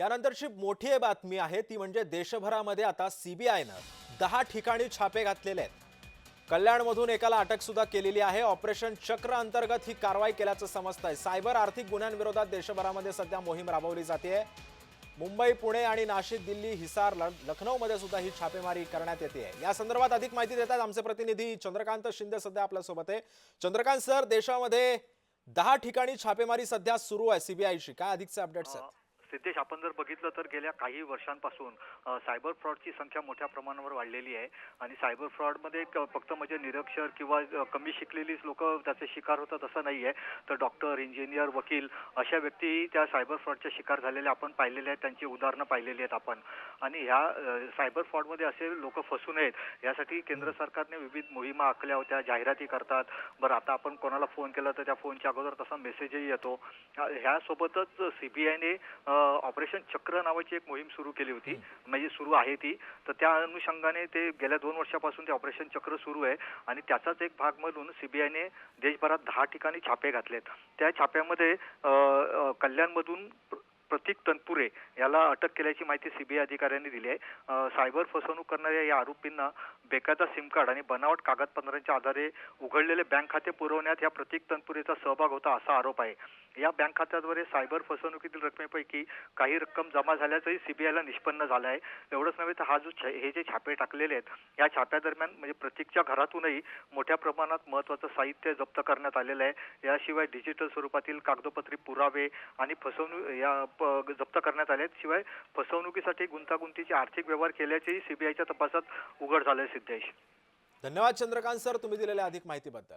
यानंतरची मोठी बातमी आहे ती म्हणजे देशभरामध्ये आता सीबीआयनं दहा ठिकाणी छापे घातलेले आहेत. कल्याणमधून एकाला अटक सुद्धा केलेली आहे. ऑपरेशन चक्र अंतर्गत ही कारवाई केल्याचं समजतंय. सायबर आर्थिक गुन्ह्यांविरोधात देशभरामध्ये सध्या मोहीम राबवली जाते. मुंबई पुणे आणि नाशिक दिल्ली हिसार लखनौमध्ये सुद्धा ही छापेमारी करण्यात येते. या संदर्भात अधिक माहिती देतात आमचे प्रतिनिधी चंद्रकांत शिंदे सध्या आपल्यासोबत आहे. चंद्रकांत सर देशामध्ये दहा ठिकाणी छापेमारी सध्या सुरू आहे सीबीआयची काय अधिकचे अपडेट्स आहेत? सिद्धेश आपण जर बघितलं तर गेल्या काही वर्षांपासून सायबर फ्रॉडची संख्या मोठ्या प्रमाणावर वाढलेली आहे. आणि सायबर फ्रॉडमध्ये फक्त म्हणजे निरक्षर किंवा कमी शिकलेलीच लोक त्याचे शिकार होतात असं नाही आहे. तर डॉक्टर इंजिनियर वकील अशा व्यक्ती त्या सायबर फ्रॉडच्या शिकार झालेल्या आपण पाहिलेल्या आहेत. त्यांची उदाहरणं पाहिलेली आहेत आपण. आणि ह्या सायबर फ्रॉडमध्ये असे लोक फसू नयेत यासाठी केंद्र सरकारने विविध मोहिमा आखल्या होत्या जाहिराती करतात. बरं आता आपण कोणाला फोन केला तर त्या फोनच्या अगोदर तसा मेसेजही येतो. ह्यासोबतच सीबीआयने ऑपरेशन चक्र नावाची एक मोहीम सुरू केली होती. म्हणजे सुरू आहे ती. तर त्या अनुषंगाने ते गेल्या दोन वर्षापासून ते ऑपरेशन चक्र सुरू आहे. आणि त्याचाच एक भाग म्हणून सीबीआयने देशभरात दहा ठिकाणी छापे घातलेत. त्या छाप्यामध्ये कल्याणमधून प्रतीक तनपुरे याला अटक केल्याची माहिती सीबीआय अधिकाऱ्यांनी दिली आहे. सायबर फसवणूक करणाऱ्या या आरोपींना बेकायदा सिम कार्ड आणि बनावट कागदपत्रांच्या आधारे उघडलेले बँक खाते पुरवण्यात या प्रतीक तनपुरेचा सहभाग होता असा आरोप आहे. या बँक खात्याद्वारे सायबर फसवणुकीतील रकमेपैकी काही रक्कम जमा झाल्याचंही सीबीआयला निष्पन्न झालं आहे. एवढंच नव्हे तर हा जो हे जे छापे टाकलेले आहेत या छाप्यादरम्यान म्हणजे प्रतीकच्या घरातूनही मोठ्या प्रमाणात महत्वाचं साहित्य जप्त करण्यात आलेलं आहे. याशिवाय डिजिटल स्वरूपातील कागदोपत्री पुरावे आणि फसवणूक या जप्त करण्यात आले आहेत. शिवाय फसवणुकीसाठी गुंतागुंतीचे आर्थिक व्यवहार केल्याचेही सीबीआयच्या तपासात उघड झालंय सिद्धेश. धन्यवाद चंद्रकांत सर तुम्ही दिलेल्या अधिक माहितीबद्दल.